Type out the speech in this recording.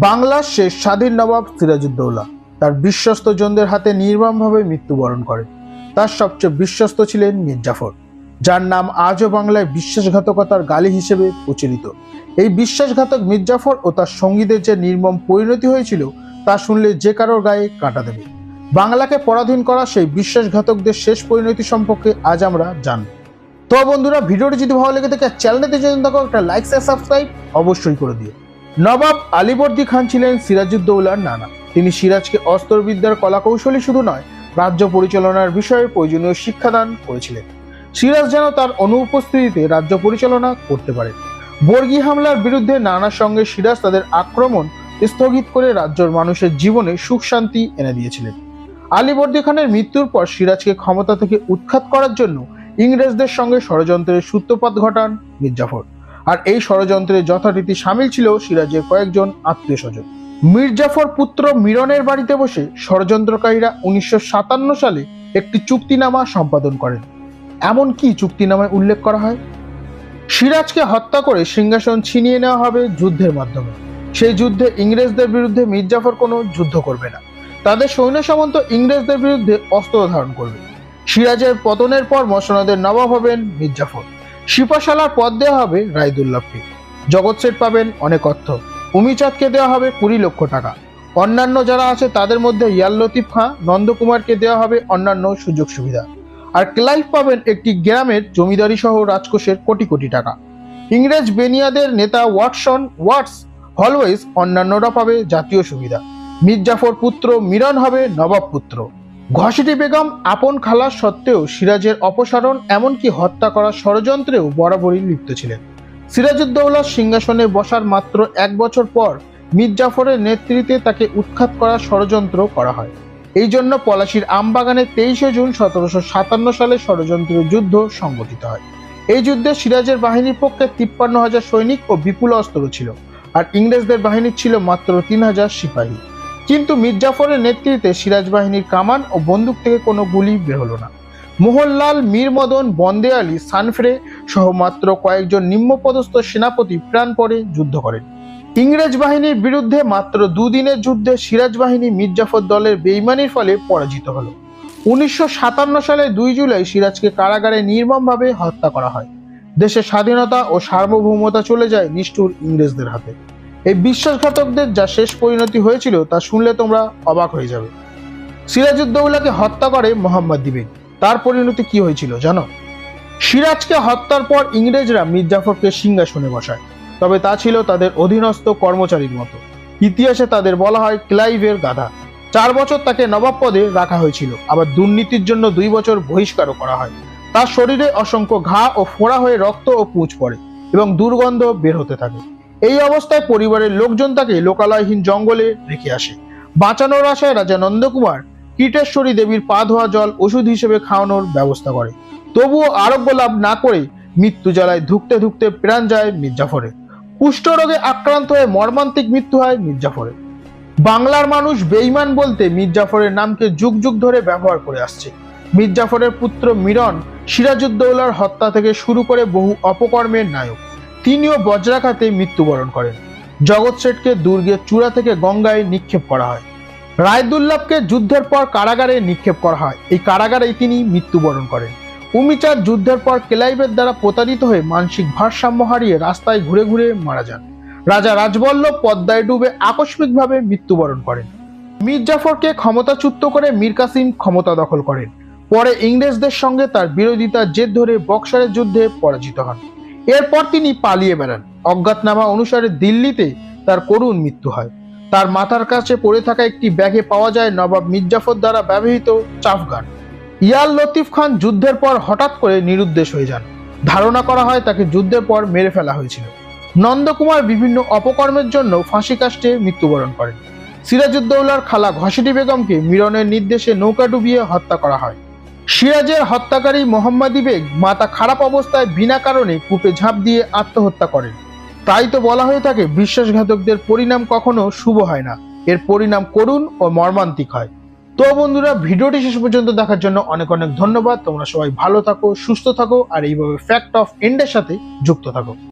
বাংলার শেষ স্বাধীন নবাব সিরাজউদ্দৌলা তার বিশ্বস্ত জনদের হাতে নির্মমভাবে মৃত্যুবরণ করে। তার সবচেয়ে বিশ্বস্ত ছিলেন মীর জাফর, যার নাম আজও বাংলায় বিশ্বাসঘাতকতার গালি হিসেবে প্রচলিত। এই বিশ্বাসঘাতক মীর জাফর ও তার সঙ্গীদের যে নির্মম পরিণতি হয়েছিল, তা শুনলে যে কারোর গায়ে কাঁটা দেবে। বাংলাকে পরাধীন করা সেই বিশ্বাসঘাতকদের শেষ পরিণতি সম্পর্কে আজ আমরা জানব। তো বন্ধুরা, ভিডিওটি যদি ভালো লেগে থাকে, চ্যানেলটিতে যদি থাকো, একটা লাইক সাবস্ক্রাইব অবশ্যই করে দিও। নবাব আলীবর্দী খান ছিলেন সিরাজউদ্দৌলার নানা। তিনি সিরাজকে অস্ত্রবিদ্যার কলাকৌশলী শুধু নয়, রাজ্য পরিচালনার বিষয়ে প্রয়োজনীয় শিক্ষাদান করেছিলেন। সিরাজ যেন তার অনুপস্থিতিতে রাজ্য পরিচালনা করতে পারে। বর্গী হামলার বিরুদ্ধে নানার সঙ্গে সিরাজ তাদের আক্রমণ স্থগিত করে রাজ্যের মানুষের জীবনে সুখ শান্তি এনে দিয়েছিলেন। আলীবর্দী খানের মৃত্যুর পর সিরাজকে ক্ষমতা থেকে উৎখাত করার জন্য ইংরেজদের সঙ্গে ষড়যন্ত্রের সূত্রপাত ঘটান মির্জাফর। আর এই যন্ত্রে যথারীতি সামিল ছিল সিরাজের কয়েকজন আত্মীয় স্বজন মির্জাফর পুত্র মিরনের বাড়িতে বসে ষড়যন্ত্রকারীরা উনিশশো সাতান্ন সালে একটি চুক্তিনামা সম্পাদন করেন। এমন কি চুক্তিনামায় উল্লেখ করা হয়? সিরাজকে হত্যা করে সিংহাসন ছিনিয়ে নেওয়া হবে যুদ্ধের মাধ্যমে। সেই যুদ্ধে ইংরেজদের বিরুদ্ধে মির্জাফর কোনো যুদ্ধ করবে না। তাদের সৈন্য সামন্ত ইংরেজদের বিরুদ্ধে অস্ত্র ধারণ করবে। সিরাজের পতনের পর মসনদের নবাব হবেন মির্জাফর। শিপাশালার পদ দেওয়া হবে রায়দুল্লাহকে জগৎ শেঠ পাবেন অনেক অর্থ। উমিচাঁদকে দেওয়া হবে কুড়ি লক্ষ টাকা। অন্যান্য যারা আছে, তাদের মধ্যে ইয়াল লতিফ খাঁ, নন্দকুমারকে দেওয়া হবে অন্যান্য সুযোগ সুবিধা। আর ক্লাইভ পাবেন একটি গ্রামের জমিদারি সহ রাজকোষের কোটি কোটি টাকা। ইংরেজ বেনিয়াদের নেতা ওয়াটসন, ওয়াটস হলওয়েজ অন্যান্যরা পাবে জাতীয় সুবিধা। মির্জাফর পুত্র মিরন হবে নবাব পুত্র। ঘসিটি বেগম আপন খালা সত্ত্বেও সিরাজের অপসারণ এমনকি হত্যা করার ষড়যন্ত্রেও বরাবরই লিপ্ত ছিলেন। সিরাজউদ্দৌলার সিংহাসনে বসার মাত্র এক বছর পর মির্জাফরের নেতৃত্বে তাকে উৎখাত করার ষড়যন্ত্র করা হয়। এই জন্য পলাশির আমবাগানে তেইশে জুন সতেরোশো সাতান্ন সালে ষড়যন্ত্র যুদ্ধ সংগঠিত হয়। এই যুদ্ধে সিরাজের বাহিনীর পক্ষে তিপ্পান্ন হাজার সৈনিক ও বিপুল অস্ত্র ছিল, আর ইংরেজদের বাহিনী ছিল মাত্র তিন হাজার সিপাহী। কিন্তু মির্জাফরের নেতৃত্বে সিরাজ বাহিনীর কামান ও বন্দুক থেকে কোনো গুলি বের হলো না। মোহনলাল, মীর মদন, বন্দে আলী, সানফ্রে সহ মাত্র কয়েকজন নিম্নপদস্থ সেনাপতি প্রাণপরে যুদ্ধ করেন। ইংরেজ বাহিনীর বিরুদ্ধে মাত্র দুদিনের যুদ্ধে সিরাজ বাহিনী মির্জাফর দলের বেইমানির ফলে পরাজিত হলো। উনিশশো সালে দুই জুলাই সিরাজকে কারাগারে নির্মমভাবে হত্যা করা হয়। দেশের স্বাধীনতা ও সার্বভৌমতা চলে যায় নিষ্ঠুর ইংরেজদের হাতে। এই বিশ্বাসঘাতকদের যা শেষ পরিণতি হয়েছিল তা শুনলে তোমরা অবাক হয়ে যাবে। সিরাজউদ্দৌলাকে হত্যা করে মোহাম্মদ দিবেন তার পরিণতি কি হয়েছিল জানো? সিরাজকে হত্যার পর ইংরেজরা মির্জাফরকে সিংহাসনে বসায়। তবে তা ছিল তাদের অধীনস্থ কর্মচারীর মতো। ইতিহাসে তাদের বলা হয় ক্লাইভের গাধা। চার বছর তাকে নবাব পদে রাখা হয়েছিল। আবার দুর্নীতির জন্য দুই বছর বহিষ্কারও করা হয়। তার শরীরে অসংখ্য ঘা ও ফোড়া হয়ে রক্ত ও পুঁজ পড়ে এবং দুর্গন্ধ বের হতে থাকে। এই অবস্থায় পরিবারের লোকজন তাকে লোকালয়হীন জঙ্গলে রেখে আসে। বাঁচানোর আশায় রাজা নন্দকুমার কীটেশ্বরী দেবীর পা ধোয়া জল ওষুধ হিসেবে খাওয়ানোর ব্যবস্থা করে। তবুও আরোগ্য লাভ না করে মৃত্যু জ্বালায় ধুকতে ধুকতে প্রাণ যায় মির্জাফরে। কুষ্ঠরোগে আক্রান্ত হয়ে মর্মান্তিক মৃত্যু হয় মির্জাফরের বাংলার মানুষ বেইমান বলতে মির্জাফরের নামকে যুগ যুগ ধরে ব্যবহার করে আসছে। মির্জাফরের পুত্র মিরন সিরাজউদ্দৌলার হত্যা থেকে শুরু করে বহু অপকর্মের নায়ক। তিনিও বজ্রাঘাতে মৃত্যুবরণ করেন। জগৎ শেঠকে দুর্গের চূড়া থেকে গঙ্গায় নিক্ষেপ করা হয়। রায়দুল্লাভকে যুদ্ধের পর কারাগারে নিক্ষেপ করা হয়। এই কারাগারেই তিনি মৃত্যুবরণ করেন। উমিচাঁদ যুদ্ধের পর ক্লাইভের দ্বারা প্রতারিত হয়ে মানসিক ভারসাম্য হারিয়ে রাস্তায় ঘুরে ঘুরে মারা যান। রাজা রাজবল্লভ পদ্মায় ডুবে আকস্মিকভাবে মৃত্যুবরণ করেন। মীর জাফরকে ক্ষমতাচ্যুত করে মীর কাসিম ক্ষমতা দখল করেন। পরে ইংরেজদের সঙ্গে তার বিরোধিতা জেদ ধরে বক্সারের যুদ্ধে পরাজিত হন। এরপর তিনি পালিয়ে বেড়ান। অজ্ঞাতনামা অনুসারে দিল্লিতে তার করুণ মৃত্যু হয়। তার মাথার কাছে পড়ে থাকা একটি ব্যাগে পাওয়া যায় নবাব মির্জাফর দ্বারা ব্যবহৃত চাফগান ইয়াল লতিফ খান যুদ্ধের পর হঠাৎ করে নিরুদ্দেশ হয়ে যান। ধারণা করা হয় তাকে যুদ্ধের পর মেরে ফেলা হয়েছিল। নন্দকুমার বিভিন্ন অপকর্মের জন্য ফাঁসি কাষ্টে মৃত্যুবরণ করেন। সিরাজউদ্দৌলার খালা ঘসিটি বেগমকে মিরনের নির্দেশে নৌকা ডুবিয়ে হত্যা করা হয়। সিরাজের হত্যাকারী মোহাম্মদী বেগ মাতা খারাপ অবস্থায় বিনা কারণে কূপে ঝাঁপ দিয়ে আত্মহত্যা করেন। তাই তো বলা হয়ে থাকে, বিশ্বাসঘাতকদের পরিণাম কখনো শুভ হয় না। এর পরিণাম করুণ ও মর্মান্তিক হয়। তো বন্ধুরা, ভিডিওটি শেষ পর্যন্ত দেখার জন্য অনেক অনেক ধন্যবাদ। তোমরা সবাই ভালো থাকো, সুস্থ থাকো, আর এইভাবে ফ্যাক্ট অফ ইন্ডের সাথে যুক্ত থাকো।